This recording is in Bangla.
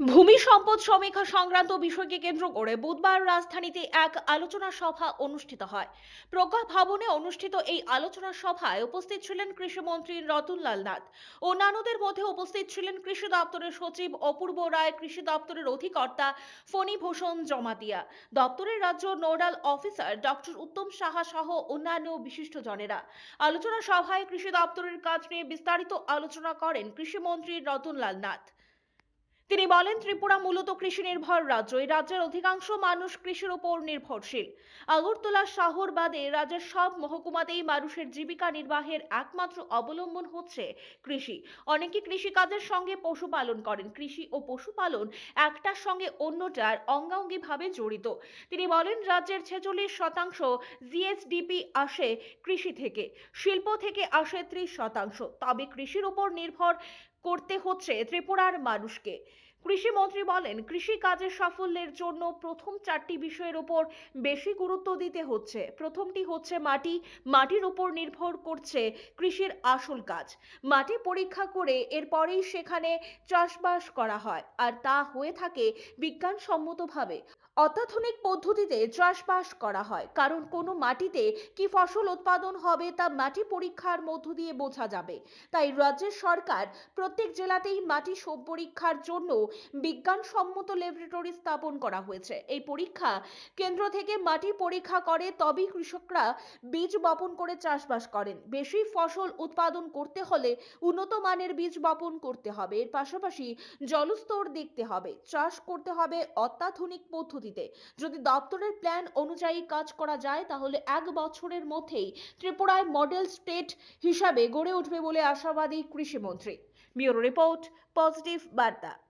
ভূমি সম্পদ সমীক্ষা সংক্রান্ত বিষয়কে কেন্দ্র করে বুধবার রাজধানীতে এক আলোচনা সভা অনুষ্ঠিত হয়। প্রজ্ঞা ভবনে অনুষ্ঠিত এই আলোচনা সভায় উপস্থিত ছিলেন কৃষিমন্ত্রী রতনলাল নাথ। অন্যান্যদের মধ্যে উপস্থিত ছিলেন কৃষি দপ্তরের সচিব অপূর্ব রায়, কৃষি দপ্তরের অধিকর্তা ফণীভূষণ জমাতিয়া, দপ্তরের রাজ্য nodal officer doctor Uttam Saha সহ অন্যান্য বিশিষ্টজনেরা। আলোচনা সভায় কৃষি দপ্তরের কাজ নিয়ে বিস্তারিত আলোচনা করেন কৃষিমন্ত্রী রতনলাল নাথ। তিনি বলেন, ত্রিপুরা মূলত কৃষি নির্ভর রাজ্য। এই রাজ্যের অধিকাংশ মানুষ কৃষির উপর নির্ভরশীল। আগরতলা শহর বাদে রাজ্যের সব মহকুমাতেই মানুষের জীবিকা নির্বাহের একমাত্র অবলম্বন হচ্ছে কৃষি। অনেকে কৃষিকাজের সঙ্গে পশুপালন করেন। কৃষি ও পশুপালন একটার সঙ্গে অন্যটার অঙ্গাঙ্গিভাবে জড়িত। তিনি বলেন, রাজ্যের ছেচল্লিশ শতাংশ জিএসডিপি আসে কৃষি থেকে, শিল্প থেকে আসে ত্রিশ শতাংশ। তবে কৃষির উপর নির্ভর করতে হচ্ছে ত্রিপুরার মানুষকে। কৃষিমন্ত্রী বলেন কৃষি কাজের সাফল্যের জন্য প্রথম চারটি বিষয়ের উপর বেশি গুরুত্ব দিতে হচ্ছে। প্রথমটি হচ্ছে মাটি। মাটির উপর নির্ভর করছে কৃষির আসল কাজ। মাটি পরীক্ষা করে এরপরেই সেখানে চাষবাস করা হয়, আর তা হয়ে থাকে বিজ্ঞানসম্মতভাবে। অত্যাধুনিক পদ্ধতিতে চাষবাস করা হয়, কারণ কোনো মাটিতে কি ফসল উৎপাদন হবে তা মাটি পরীক্ষার মধ্য দিয়ে বোঝা যাবে। তাই রাজ্যের সরকার প্রত্যেক জেলাতেই মাটি সব পরীক্ষার জন্য বিজ্ঞানসম্মত ল্যাবরেটরি স্থাপন করা হয়েছে। এই পরীক্ষা কেন্দ্র থেকে মাটি পরীক্ষা করে তবেই কৃষকরা বীজ বপন করে চাষবাস করেন। বেশি ফসল উৎপাদন করতে হলে উন্নত মানের বীজ বপন করতে হবে। এর পাশাপাশি জলস্তর দেখতে হবে। চাষ করতে হবে অত্যাধুনিক পদ্ধতিতে। যদি দপ্তরের প্ল্যান অনুযায়ী কাজ করা যায়, তাহলে এক বছরের মধ্যেই ত্রিপুরায় মডেল স্টেট হিসাবে গড়ে উঠবে বলে আশাবাদী কৃষিমন্ত্রী। ব্যুরো রিপোর্ট পজিটিভ বার্তা।